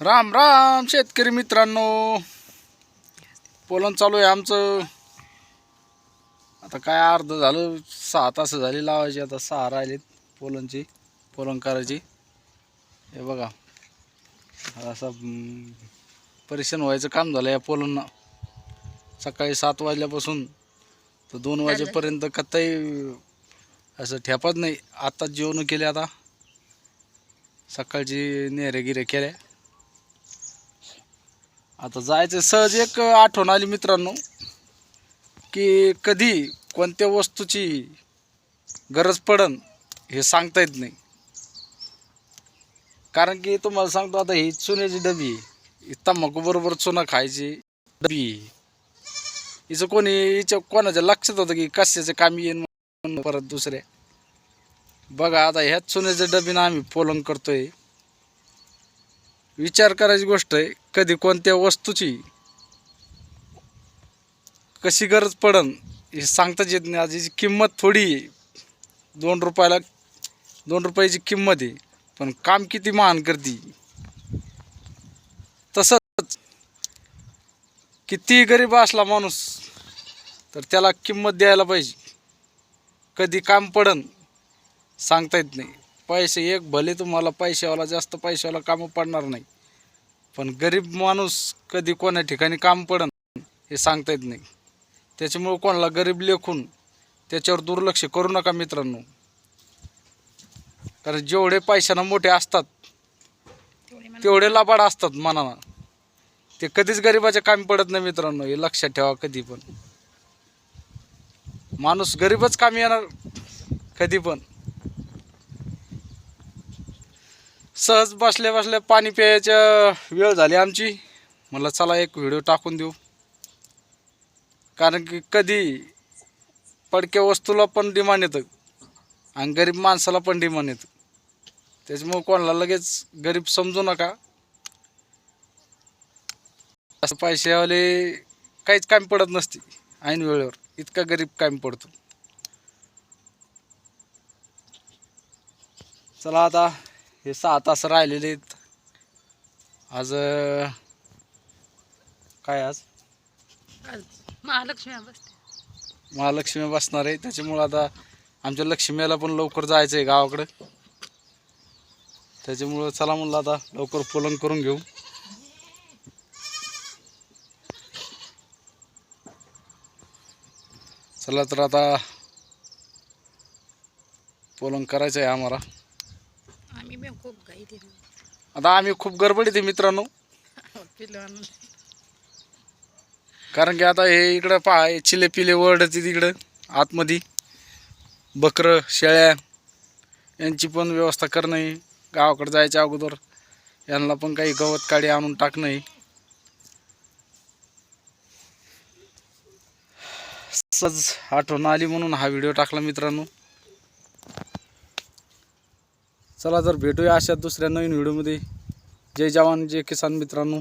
राम राम शेतकरी मित्रांनो. पोलन चालू आहे आमचं. आता काय अर्ध झालं सहा तास झाली लावायची आता सहा राहिलेत पोलनची पोलन करायची. हे बघा. असं परेशान व्हायचं काम झालं या पोलननं. सकाळी सात वाजल्यापासून तर दोन वाजेपर्यंत कताई असं ठेपत नाही. आता जेवण केले आता. सकाळची नेरे गिरे केल्या. आता जायचं सहज एक आठवण आली मित्रांनो की कधी कोणत्या वस्तूची गरज पडन हे सांगता येत नाही. कारण की तुम्हाला सांगतो आता ही चुन्याची डबी ही तंबाखू बरोबर चुना खायची. डबी हिचं कोणी हिच्या कोणाच्या लक्षात होतं की कशाचं काम येईन म्हणून परत दुसऱ्या. बघा आता ह्याच चुन्याच्या डबीनं आम्ही पोलन करतोय. विचार करायची गोष्ट आहे कधी कोणत्या वस्तूची कशी गरज पडन हे सांगताच येत नाही. आज किंमत थोडी आहे. दोन रुपयाला दोन रुपयाची किंमत आहे. पण काम किती महान करती तसंच कितीही गरीब असला माणूस तर त्याला किंमत द्यायला पाहिजे. कधी काम पडन सांगता येत नाही. पैसे एक भले तुम्हाला पैशावाला जास्त पैशावाला कामं पडणार नाही. पण गरीब माणूस कधी कोण्या ठिकाणी काम पडन हे सांगता येत नाही. त्याच्यामुळं कोणाला गरीब लेखून त्याच्यावर दुर्लक्ष करू नका मित्रांनो. कारण जेवढे पैशानं मोठे असतात तेवढे लाबाड असतात मनानं. ते कधीच गरीबाच्या कामी पडत नाही मित्रांनो हे लक्षात ठेवा कधी पण. माणूस गरीबच कामी येणार कधी पण. सहज बसल्या बसल्या पाणी प्यायच्या वेळ झाली आमची. म्हटलं चला एक व्हिडिओ टाकून देऊ. कारण की कधी पडक्या वस्तूला पण डिमांड येतं. आणि गरीब माणसाला पण डिमांड येतं. त्याच्यामुळे कोणाला लगेच गरीब समजू नका. असं पैशावाले काहीच काम पडत नसते. ऐन वेळेवर इतका गरीब काम पडतो. चला आता हे सहा तास राहिलेले आहेत. आज काय आज? महालक्ष्मी बसते. महालक्ष्मी बसणार आहे. त्याच्यामुळं आता आमच्या लक्ष्मीला पण लवकर जायचं आहे गावाकडं. त्याच्यामुळं चला म्हणलं आता लवकर पोलन करून घेऊ. चला तर आता पोलन करायचं आहे आम्हाला. आम्ही बी खूप दिली आता आम्ही खूप गडबडीत आहे मित्रांनो. आणून कारण की आता हे इकडं पहा हे चिले पिले वरडते तिकडं आतमध्ये. बकरं शेळ्या यांची पण व्यवस्था करणं आहे. गावाकडे जायच्या अगोदर यांना पण काही गवत काडी आणून टाकणं आहे. सहज आठवण आली म्हणून हा व्हिडिओ टाकला मित्रांनो. चला तर भेटूया अशा दुसऱ्या नवीन व्हिडिओमध्ये. जय जवान जय किसान मित्रांनो.